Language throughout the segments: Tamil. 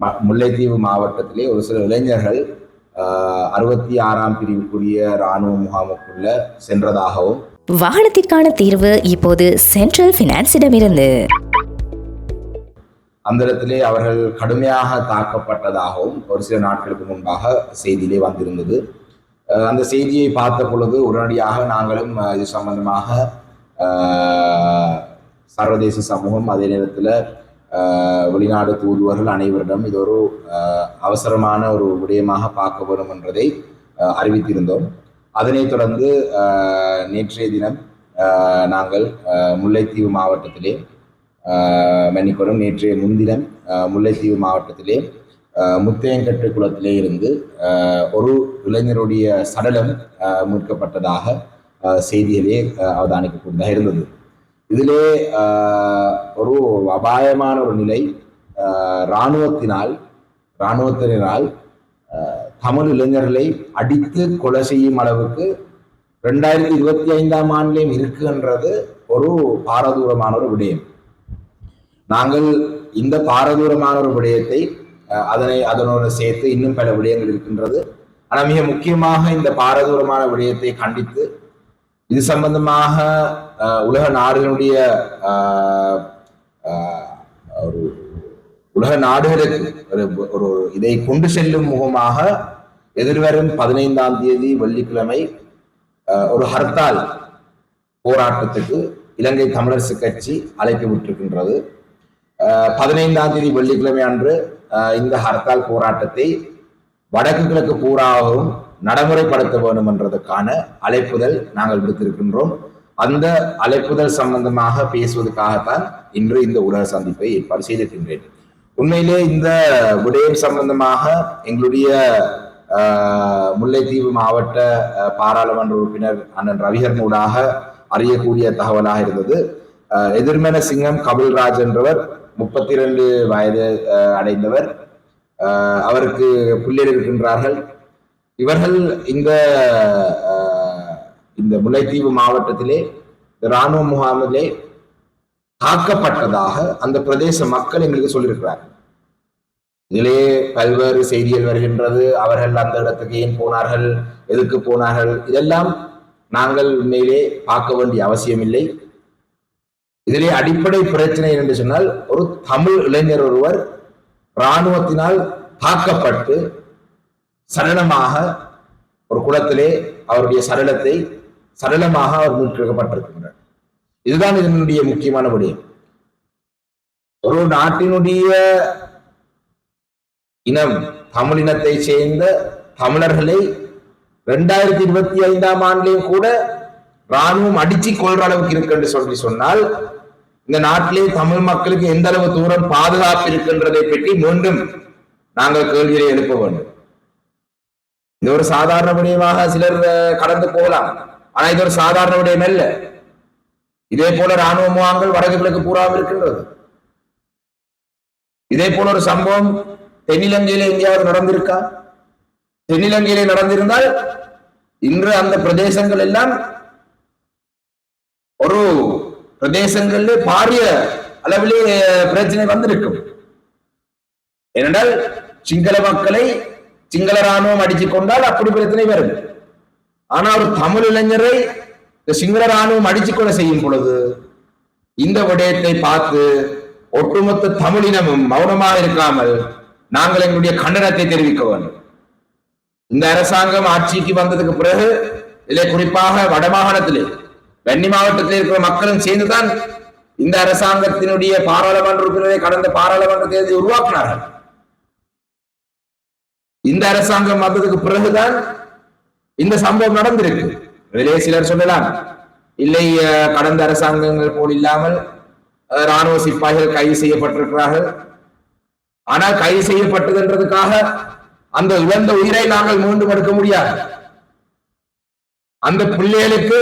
முல்லைத்தீவு மாவட்டத்திலே ஒரு சில இளைஞர்கள் அறுபத்தி ஆறாம் பிரிவுக்குரிய இராணுவ முகாமுக்குள்ள சென்றதாகவும் வாகனத்திற்கான தீர்வு இப்போது சென்ட்ரல் பினான்ஸிடமிருந்து அந்த இடத்திலே அவர்கள் கடுமையாக தாக்கப்பட்டதாகவும் ஒரு சில நாட்களுக்கு முன்பாக செய்தியிலே வந்திருந்தது. அந்த செய்தியை பார்த்த பொழுது உடனடியாக நாங்களும் இது சம்பந்தமாக சர்வதேச சமூகம் அதே நேரத்தில் வெளிநாடு தூதுவர்கள் அனைவரிடம் இது ஒரு அவசரமான ஒரு விடயமாக பார்க்கப்படும் என்பதை என்றதை அறிவித்திருந்தோம். அதனைத் தொடர்ந்து நேற்றைய தினம் நாங்கள் முல்லைத்தீவு மாவட்டத்திலே மன்னிக்கொடும் நேற்றைய முன்தினம் முல்லைத்தீவு மாவட்டத்திலே முத்தையங்கட்டு குளத்திலே இருந்து ஒரு இளைஞருடைய சடலம் மீட்கப்பட்டதாக செய்திகளே அவதானிக்கக்கூடியதாக இருந்தது. இதிலே ஆஹ் ஒரு அபாயமான ஒரு நிலை ஆஹ் இராணுவத்தினால் இராணுவத்தினரால் தமிழ் இளைஞர்களை அடித்து கொலை செய்யும் அளவுக்கு ரெண்டாயிரத்தி இருபத்தி ஐந்தாம் ஆண்டிலேயும் இருக்குன்றது ஒரு பாரதூரமான ஒரு விடயம். நாங்கள் இந்த பாரதூரமான ஒரு விடயத்தை அஹ், அதனை அதனோடு சேர்த்து இன்னும் பல விடயங்கள் இருக்கின்றது. ஆனால் மிக முக்கியமாக இந்த பாரதூரமான விடயத்தை கண்டித்து இது சம்பந்தமாக உலக நாடுகளுடைய ஒரு உலக நாடுகளுக்கு ஒரு ஒரு இதை கொண்டு செல்லும் முகமாக எதிர்வரும் பதினைந்தாம் தேதி வெள்ளிக்கிழமை ஒரு ஹர்த்தால் போராட்டத்துக்கு இலங்கை தமிழரசு கட்சி அழைப்பு விட்டிருக்கின்றது. பதினைந்தாம் தேதி வெள்ளிக்கிழமை அன்று இந்த ஹர்த்தால் போராட்டத்தை வடக்கு கிழக்கு பூராவும் நடைமுறைப்படுத்த வேண்டும் என்றதுக்கான அழைப்புதல் நாங்கள் விடுத்திருக்கின்றோம். அந்த அழைப்புதல் சம்பந்தமாக பேசுவதற்காகத்தான் இன்று இந்த உலக சந்திப்பை ஏற்பாடு செய்திருக்கின்றேன். உண்மையிலே இந்த விடயம் சம்பந்தமாக எங்களுடைய முல்லைத்தீவு மாவட்ட பாராளுமன்ற உறுப்பினர் அண்ணன் ரவிகரனூடாக அறியக்கூடிய தகவலாக இருந்தது. அஹ், எதிர்மன சிங்கம் கபில்ராஜ் என்றவர் முப்பத்தி இரண்டு வயது அஹ், அடைந்தவர். அவருக்கு பிள்ளைகள் இருக்கின்றார்கள் இவர்கள் இந்த அஹ், இந்த முல்லைத்தீவு மாவட்டத்திலே இராணுவ முகாமிலே தாக்கப்பட்டதாக அந்த பிரதேச மக்கள் எங்களுக்கு சொல்லியிருக்கிறார் இதிலே பல்வேறு செய்திகள் வருகின்றது. அவர்கள் அந்த இடத்துக்கு ஏன் போனார்கள்? எதுக்கு போனார்கள்? இதெல்லாம் நாங்கள் உண்மையிலே பார்க்க வேண்டிய அவசியமில்லை. இதிலே அடிப்படை பிரச்சனை என்று சொன்னால் ஒரு தமிழ் இளைஞர் ஒருவர் இராணுவத்தினால் தாக்கப்பட்டு சடலமாக ஒரு குளத்திலே அவருடைய சடலத்தை சடலமாக அவர் மீட்டெடுக்கப்பட்டிருக்கின்றார் இதுதான் இதனுடைய முக்கியமான விடயம். ஒரு நாட்டினுடைய இனம் தமிழ் இனத்தை சேர்ந்த தமிழர்களை ரெண்டாயிரத்தி இருபத்தி ஐந்தாம் ஆண்டிலேயும் கூட ராணுவம் அடிச்சு கொள்ற அளவுக்கு இருக்கு என்று சொல்லி சொன்னால் இந்த நாட்டிலே தமிழ் மக்களுக்கு எந்த அளவு தூரம் பாதுகாப்பு இருக்கின்றதை பற்றி மீண்டும் நாங்கள் கேள்வியை எழுப்ப வேண்டும். இது ஒரு சாதாரண விடயமாக சிலர் கடந்து போகலாம். ஆனா இது ஒரு சாதாரண விடயம் அல்ல. இதே போல ராணுவ முகாம்கள் வடக்கு கிழக்கு பூராவும் இருக்கின்றது. இதே போல ஒரு சம்பவம் தென்னிலங்கையில எங்கேயாவது நடந்திருக்கா? தென்னிலங்கையிலே நடந்திருந்தால் இன்று அந்த பிரதேசங்கள் எல்லாம் ஒரு பிரதேசங்களிலே பாரிய அளவிலே பிரச்சனை வந்திருக்கும். ஏனென்றால் சிங்கள மக்களை சிங்கள ராணுவம் அடிச்சு கொண்டால் அப்படி பிரச்சனை வரும். ஆனா ஒரு தமிழ் இளைஞரை இந்த சிங்கள ராணுவம் அடிச்சு கொலை செய்யும் பொழுது இந்த விடயத்தை பார்த்து ஒட்டுமொத்த தமிழினமும் மௌனமாக இருக்காமல் நாங்கள் எங்களுடைய கண்டனத்தை தெரிவிக்க வேண்டும். இந்த அரசாங்கம் ஆட்சிக்கு வந்ததுக்கு பிறகு இதிலே குறிப்பாக வடமாகாணத்திலே வெண்ணி மாவட்டத்தில் இருக்கிற மக்களும் சேர்ந்துதான் இந்த அரசாங்கத்தினுடைய பாராளுமன்ற உறுப்பினரை கடந்த பாராளுமன்ற தேர்தலை உருவாக்கினார்கள். இந்த அரசாங்கம் வந்ததுக்கு பிறகுதான் இந்த சம்பவம் நடந்திருக்கு. அதிலே சிலர் சொல்லலாம் இல்லை கடந்த அரசாங்கங்கள் போல் இல்லாமல் ராணுவ சிப்பாய்கள் கைது செய்யப்பட்டிருக்கிறார்கள். ஆனால் கைது செய்யப்பட்டதுன்றதுக்காக அந்த இழந்த உயிரை நாங்கள் மீண்டும் எடுக்க முடியாது. அந்த பிள்ளைகளுக்கு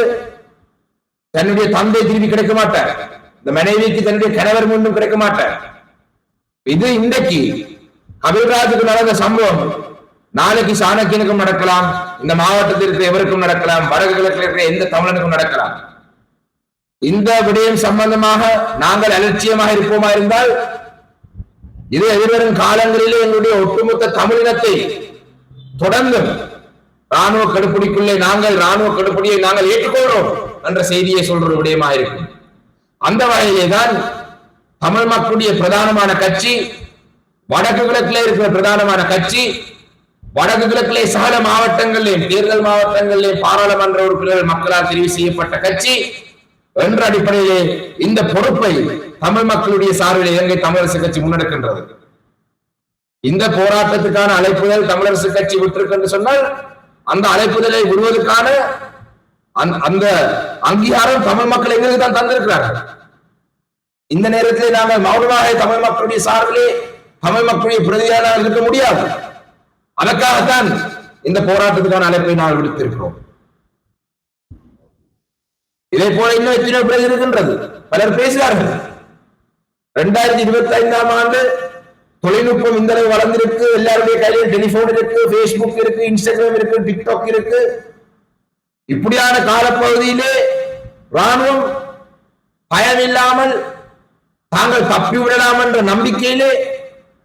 தன்னுடைய தந்தை திரும்பி கிடைக்க மாட்டார். இந்த மனைவிக்கு தன்னுடைய கணவர் மீண்டும் கிடைக்க மாட்டார். இது இன்றைக்கு கபில்ராஜுக்கு நடந்த சம்பவம். நாளைக்கு சாணக்கியனுக்கும் நடக்கலாம் இந்த மாவட்டத்தில் இருக்கிற எவருக்கும் நடக்கலாம் வடக்கு கிழக்கில் இருக்கிற எந்த தமிழனுக்கும் நடக்கலாம். இந்த விடயம் சம்பந்தமாக நாங்கள் அலட்சியமாக இருப்போமா இருந்தால் இது எதிர்வரும் காலங்களிலே எங்களுடைய ஒட்டுமொத்த தமிழினத்தை தொடர்ந்து ராணுவ கடுப்பிடிக்குள்ளே நாங்கள் ராணுவ கடுப்பிடியை நாங்கள் ஏற்றுக்கொள்கிறோம் என்ற செய்தியை சொல்ற விடயமா இருக்கும். அந்த வகையிலே தான் தமிழ் மக்களுடைய பிரதானமான கட்சி வடக்கு கிழக்கில் இருக்கிற பிரதானமான கட்சி வடக்கு கிழக்கிலே சகல மாவட்டங்களிலே தேர்தல் மாவட்டங்களிலே பாராளுமன்ற உறுப்பினர்கள் மக்களால் தெரிவு செய்யப்பட்ட கட்சி என்ற அடிப்படையிலே இந்த பொறுப்பை தமிழ் மக்களுடைய சார்பில் இலங்கை தமிழரசு கட்சி முன்னெடுக்கின்றது. இந்த போராட்டத்துக்கான அழைப்புதல் தமிழரசு கட்சி விட்டிருக்கு என்று சொன்னால் அந்த அழைப்புதலை விடுவதற்கான அந்த- அந்த அங்கீகாரம் தமிழ் மக்கள் எங்களுக்கு தான் தந்திருக்கிறார்கள். இந்த நேரத்தில் நாங்கள் மௌனமாக தமிழ் மக்களுடைய சார்பிலே தமிழ் மக்களுடைய பிரதியாக இருக்க முடியாது. அதற்காகத்தான் இந்த போராட்டத்துக்கான அழைப்பை நாள் விடுத்திருக்கிறோம். இதே போல இன்னும் எத்தனை பேர் இருக்கின்றது. பலர் பேசுகிறார்கள் ரெண்டாயிரத்தி இருபத்தி ஐந்தாம் ஆண்டு தொழில்நுட்பம் இந்த அளவு வளர்ந்திருக்கு. எல்லாருடைய கையிலும் டெலிபோன் இருக்கு பேஸ்புக் இருக்கு இன்ஸ்டாகிராம் இருக்கு டிக்டாக் இருக்கு. இப்படியான காலப்பகுதியிலே ராணுவம் பயமில்லாமல் தாங்கள் தப்பி விடலாம் என்ற நம்பிக்கையிலே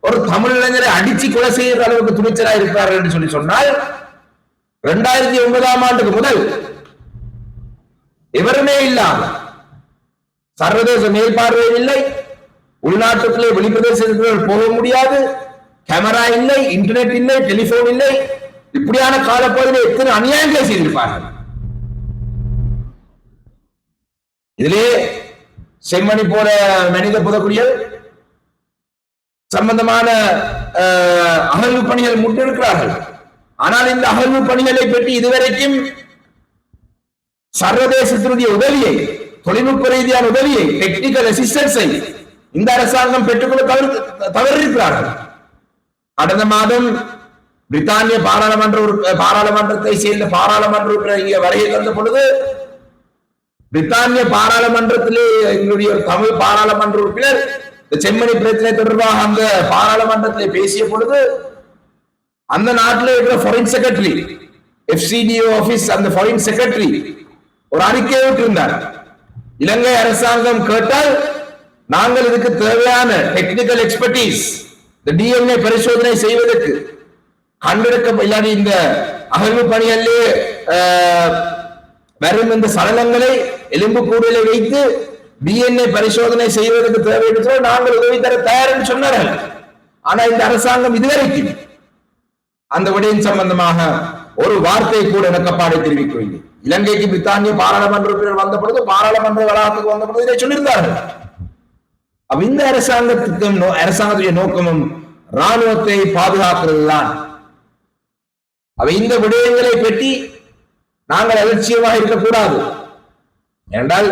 ஒரு தமிழ் இளைஞரை அடிச்சு கொலை செய்யற அளவுக்கு துணிச்சலா இருக்கிறார்கள் என்று சொல்லி சொன்னால் இரண்டாயிரத்தி ஒன்பதாம் ஆண்டுக்கு முதல் எவருமே இல்லாம சர்வதேச மேற்பார்வையில் இல்லை உள்நாட்டுக்குள்ளே வெளிப்பிரதேசத்தில் போக முடியாது கேமரா இல்லை இன்டர்நெட் இல்லை டெலிபோன் இல்லை. இப்படியான காலப்பகுதியில் எத்தனை அநியாயங்களை செய்திருப்பார்கள்? இதிலே செம்மணி போல மனித புதக்குடியல் சம்பந்தமான அகழ்வு பணிகள் முன்னெடுக்கிறார்கள் ஆனால் இந்த அகழ்வு பணிகளை பற்றி இதுவரைக்கும் சர்வதேசத்தினுடைய உதவியை தொழில்நுட்ப ரீதியான உதவியை டெக்னிக்கல் அசிஸ்டன்ஸை இந்த அரசாங்கம் பெற்றுக்கொள்ள தவறு தவறிருக்கிறார்கள் கடந்த மாதம் பிரித்தானிய பாராளுமன்ற பாராளுமன்றத்தை சேர்ந்த பாராளுமன்ற உறுப்பினர் இங்கே தந்த பொழுது பிரித்தானிய பாராளுமன்றத்திலே எங்களுடைய தமிழ் பாராளுமன்ற உறுப்பினர் இந்த செம்மணி பிரச்சனை தொடர்பாக அந்த பாராளுமன்றத்தில் பேசிய பொழுது அந்த நாட்டில் இருக்கிற ஃபாரின் செக்ரட்டரி எஃப்சிடிஓ ஆபீஸ் அந்த ஃபாரின் செக்ரட்டரி ஒரு அறிக்கையை விட்டிருந்தார். இலங்கை அரசாங்கம் கேட்டால் நாங்கள் இதுக்கு தேவையான டெக்னிக்கல் எக்ஸ்பர்டீஸ் இந்த டிஎன்ஏ பரிசோதனை செய்வதற்கு கண்டெடுக்க இல்லாத இந்த அகழ்வு பணிகளிலே வரும் இந்த சடலங்களை எலும்பு கூடுதலை வைத்து டிஎன்ஏ பரிசோதனை செய்வதற்கு தேவை நாங்கள் உதவி தர தயார் என்று சொன்னார்கள். ஆனா இந்த அரசாங்கம் இதுவரைக்கும் அந்த விடயம் சம்பந்தமாக ஒரு வார்த்தை கூட இணக்கப்பாடை தெரிவிக்கவில்லை. இலங்கைக்கு பிரித்தானிய பாராளுமன்ற உறுப்பினர் வந்த பொழுது பாராளுமன்ற வளாகத்துக்கு வந்த பொழுது இதை சொல்லியிருந்தார்கள். அப்ப இந்த அரசாங்கத்துக்கும் அரசாங்கத்துடைய நோக்கமும் ராணுவத்தை பாதுகாக்கிறது தான் அவ இந்த விடயங்களை பற்றி நாங்கள் அலட்சியமாக இருக்கக்கூடாது. என்றால்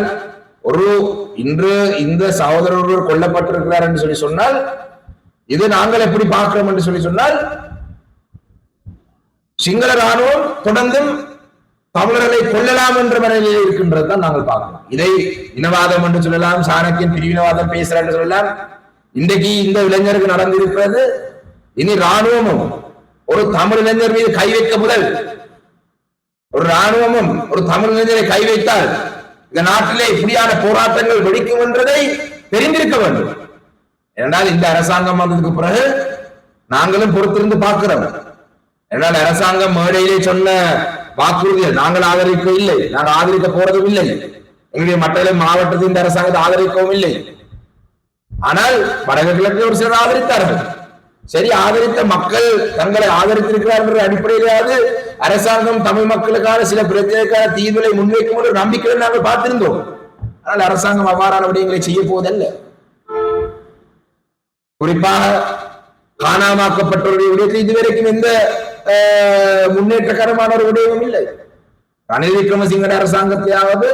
ஒரு இன்று இந்த சகோதரர் ஒருவர் கொல்லப்பட்டிருக்கிறார் என்று சொல்லி சொன்னால் இது நாங்கள் எப்படி பார்க்கிறோம் என்று சொல்லி சொன்னால் சிங்கள ராணுவம் தொடர்ந்தும் தமிழர்களை கொல்லலாம் என்ற மனநிலையில் இருக்கின்றது தான் நாங்கள் பார்க்கிறோம். இதை இனவாதம் என்று சொல்லலாம் சாணக்கியன் பிரிவினவாதம் பேசுறார் என்று சொல்லலாம். இன்றைக்கு இந்த இளைஞருக்கு நடந்திருக்கிறது இனி ராணுவமும் ஒரு தமிழ் இளைஞர் மீது கை வைக்க முதல். ஒரு ராணுவமும் ஒரு தமிழ் இளைஞரை கை வைத்தால் இந்த நாட்டிலே இப்படியான போராட்டங்கள் வெடிக்கும் என்றதை தெரிந்திருக்க வேண்டும். ஏனால் இந்த அரசாங்கம் வந்ததுக்கு பிறகு நாங்களும் பொறுத்திருந்து பார்க்கிறோம். ஏனால் அரசாங்கம் மேடையிலே சொன்ன வாக்குறுதிகள் நாங்கள் ஆதரிக்க இல்லை நாங்கள் ஆதரிக்க போறதும் இல்லை. எங்களுடைய மற்ற மாவட்டத்தில் இந்த அரசாங்கத்தை ஆதரிக்கவும் இல்லை. ஆனால் வடகிழக்கு கிழக்கு ஒரு சிலர் ஆதரித்தார்கள். சரி ஆதரித்த மக்கள் தங்களை ஆதரித்திருக்கிறார் என்ற அடிப்படையிலாவது அரசாங்கம் தமிழ் மக்களுக்கான சில பிரச்சனைக்கான தீர்வுகளை முன்வைக்கும் ஒரு நம்பிக்கை நாங்கள் பார்த்திருந்தோம். ஆனால் அரசாங்கம் அவ்வாறான விடயங்களை செய்ய போவதல்ல. குறிப்பாக காணாமாக்கப்பட்டவருடைய விடயத்தில் இதுவரைக்கும் எந்த முன்னேற்றகரமான ஒரு விடயமும் இல்லை. ரணில் விக்ரமசிங்க அரசாங்கத்தையாவது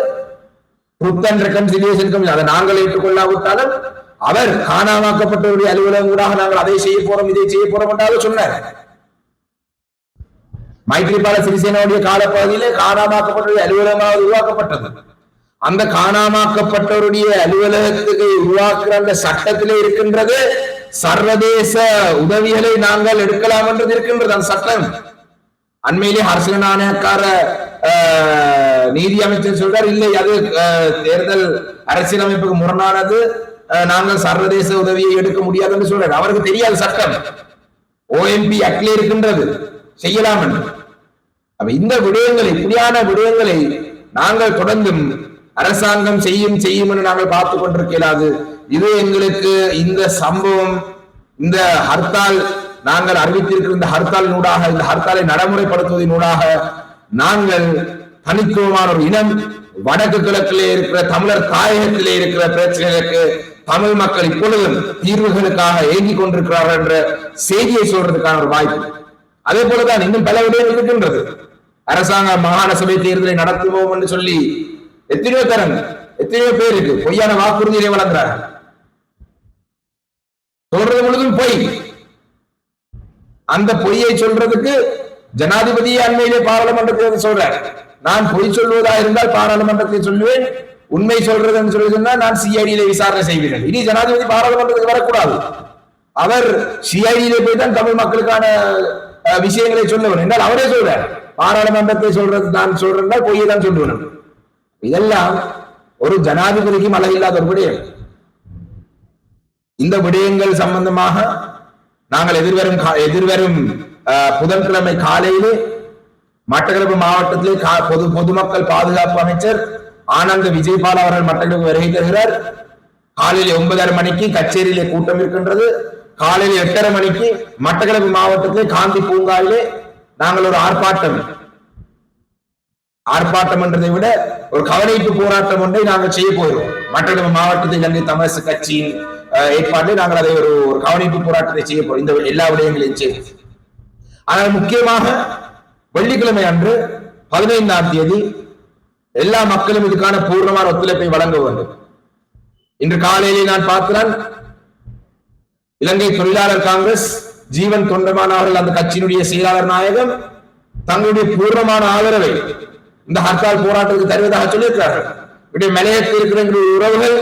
புத்தன் ரெக்கன்சிலியேஷன் கமிஷன் அதை நாங்கள் ஏற்றுக்கொள்ளாவிட்டாலும் அவர் காணாமாக்கப்பட்டவருடைய அலுவலகம் கூட நாங்கள் அதை செய்ய போறோம் இதை செய்ய போறோம் என்றாலும் சொன்னார். மைத்ரிபால சிறிசேனாவுடைய காலப்பகுதியிலே காணாமாக்கப்பட்டவருடைய அலுவலகமாக உருவாக்கப்பட்டது. அந்த காணாமாக்கப்பட்டவருடைய அலுவலகத்துக்கு உருவாக்குற அந்த சட்டத்திலே இருக்கின்றது. சர்வதேச உதவிகளை நாங்கள் எடுக்கலாம் என்றது இருக்கின்றது அந்த சட்டம். அண்மையிலே ஹர்ஷன நாணயக்கார நீதி அமைச்சர் சொல்றார் இல்லை அது அஹ், தேர்தல் அரசியலமைப்புக்கு முரணானது. நாங்கள் சர்வதேச உதவியை எடுக்க முடியாது என்று சொல்றாரு. அவருக்கு தெரியாது சட்டம். ஓஎம்பி அக்லே இருக்கின்றது. செய்யலாம் என்று அப்ப இந்த விடயங்களை இப்படியான விடயங்களை நாங்கள் தொடர்ந்தும் அரசாங்கம் செய்யும் செய்யும் என்று நாங்கள் பார்த்து கொண்டிருக்கலாது. இது எங்களுக்கு இந்த சம்பவம் இந்த ஹர்த்தால் நாங்கள் அறிவித்திருக்கிற இந்த ஹர்த்தாலினூடாக இந்த ஹர்த்தாலை நடைமுறைப்படுத்துவதனூடாக நாங்கள் தனித்துவமான ஒரு இனம் வடக்கு கிழக்கிலே இருக்கிற தமிழர் தாயகத்திலே இருக்கிற பிரச்சனைகளுக்கு தமிழ் மக்கள் இப்பொழுதும் தீர்வுகளுக்காக ஏங்கிக் கொண்டிருக்கிறார்கள் என்ற செய்தியை சொல்றதுக்கான ஒரு வாய்ப்பு. அதே போலதான் இன்னும் பல விட இருக்கின்றது. அரசாங்க மாகாண சபை தேர்தலை நடத்துவோம் என்று சொல்லி எத்தனையோ தரம் எத்தனையோ பேருக்கு பொய்யான வாக்குறுதியை வழங்குறார்கள். சொல்றது முழுதும் பொய். அந்த பொய்யை சொல்றதுக்கு ஜனாதிபதியே அண்மையிலே பாராளுமன்றத்தில் சொல்றார். நான் பொய் சொல்வதா இருந்தால் பாராளுமன்றத்தில் சொல்லுவேன். உண்மை சொல்றதுன்னு சொல்லி சொன்னா நான் சிஐடியில விசாரணை செய்வீர்கள் இனி ஜனாதிபதி பாராளுமன்றத்துக்கு வரக்கூடாது. அவர் சிஐடியில போய் தான் தமிழ் மக்களுக்கான விஷயங்களை சொல்லவர். என்றால் அவரே சொல்றார் பாராளுமன்றத்தை சொல்றது நான் சொல்றேன் பொய்யை தான் சொல்லுவேன். இதெல்லாம் ஒரு ஜனாதிபதிக்கும் அளவில்லாத ஒரு விடயம். இந்த விடயங்கள் சம்பந்தமாக நாங்கள் எதிர்வரும் எதிர்வரும் புதன்கிழமை காலையிலே மட்டக்களப்பு மாவட்டத்திலே கா- பொது பொதுமக்கள் பாதுகாப்பு அமைச்சர் ஆனந்த விஜயபால் அவர்கள் மட்டக்களப்பு வருகை தருகிறார். காலையில ஒன்பதரை மணிக்கு கச்சேரியிலே கூட்டம் இருக்கின்றது. காலையில எட்டரை மணிக்கு மட்டக்களப்பு மாவட்டத்தில் காந்தி பூங்காவிலே நாங்கள் ஒரு ஆர்ப்பாட்டம் ஆர்ப்பாட்டம் என்றதை விட ஒரு கவனிப்பு போராட்டம் ஒன்றை நாங்கள் செய்ய போகிறோம். மட்டக்களப்பு மாவட்டத்தில் இலங்கை தமிழரசு கட்சியின் அஹ், ஏற்பாட்டில் நாங்கள் அதை ஒரு ஒரு கவனிப்பு போராட்டத்தை செய்ய போறோம் இந்த எல்லா விடயங்களையும் செய்து ஆனால் முக்கியமாக வெள்ளிக்கிழமை அன்று பதினைந்தாம் தேதி எல்லா மக்களும் இதுக்கான பூர்ணமான ஒத்துழைப்பை வழங்க வேண்டும். இன்று காலையிலே நான் பார்க்கிறேன் இலங்கை தொழிலாளர் காங்கிரஸ் ஜீவன் தொண்டமான் அவர்கள் அந்த கட்சியினுடைய செயலாளர் நாயகம் தங்களுடைய பூர்ணமான ஆதரவை இந்த ஹர்த்தால் போராட்டத்துக்கு தருவதாக சொல்லியிருக்கிறார்கள். இப்படி மலையத்தில் இருக்கிற எங்களுடைய உறவுகள்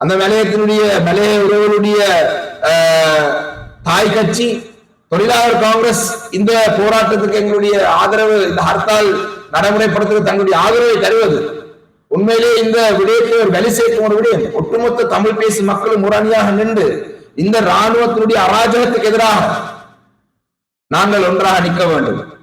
அந்த மலையத்தினுடைய மலைய உறவுகளுடைய தாய் கட்சி தொழிலாளர் காங்கிரஸ் இந்த போராட்டத்துக்கு எங்களுடைய ஆதரவு இந்த ஹர்த்தால் நடைமுறைப்படுத்துவது தங்களுடைய ஆதரவை தருவது. உண்மையிலே இந்த விடயத்தை ஒரு வலி சேர்க்கும் ஒரு விடயம். ஒட்டுமொத்த தமிழ் பேசும் மக்களும் முரணியாக நின்று இந்த ராணுவத்தினுடைய அராஜகத்துக்கு எதிராக நாங்கள் ஒன்றாக நிற்க வேண்டும்.